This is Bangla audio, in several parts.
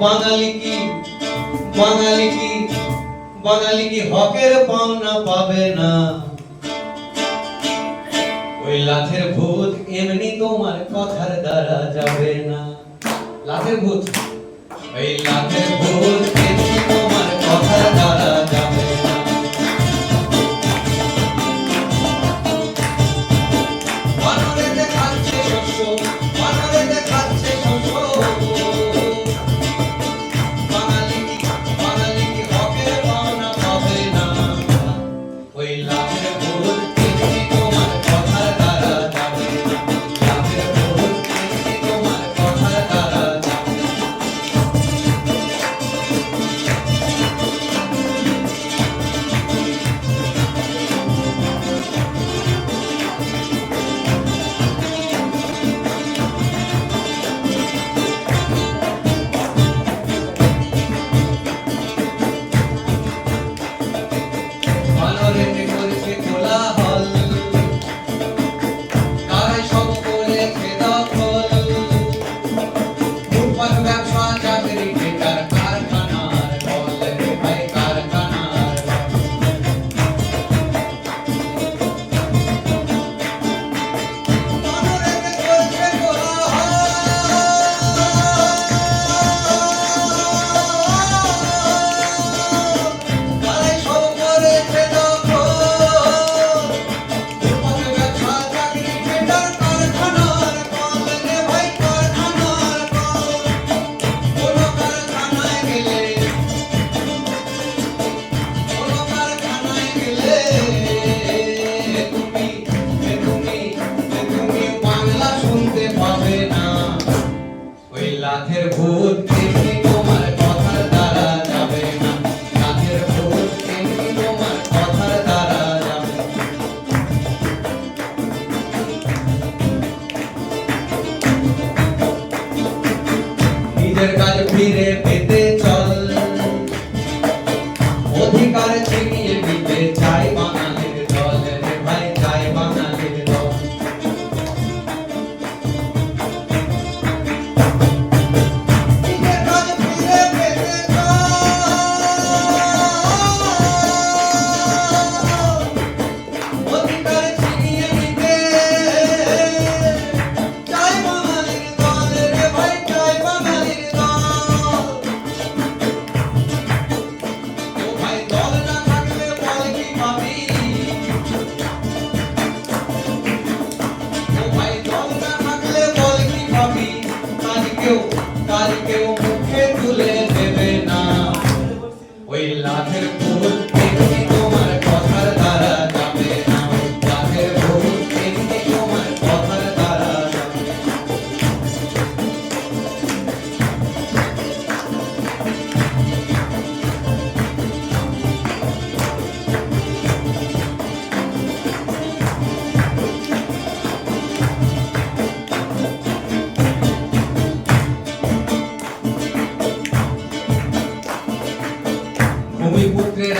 বাঙালি কি? বাঙালি কি? বাঙালি কি হকের পাওনা পাবে না? ওই লাথের ভূত এমনি তোমার কথার দ্বারা যাবে না। লাথের ভূত? ওই লাথের ভূত নিজের কাজ ফিরে পেতে চল। অধিকার ছিনি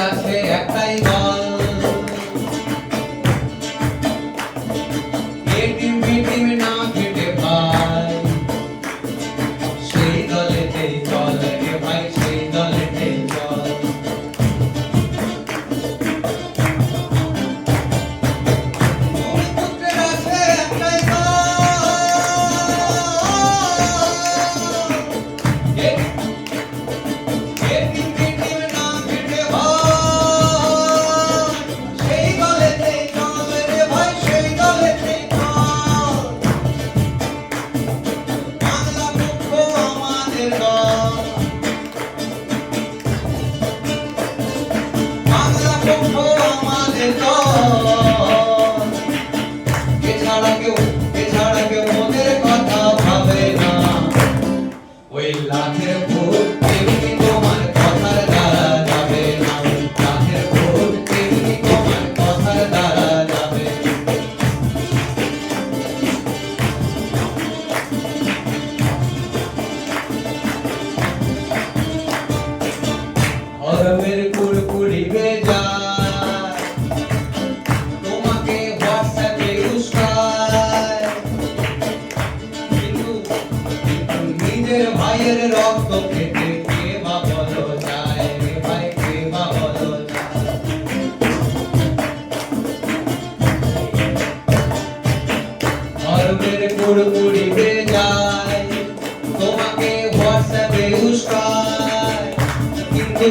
আছে একটাই কদমের কুড়কুড়ি বেজা যায় তোমাকে হোয়াটসঅ্যাপে উস্কায় কিন্তু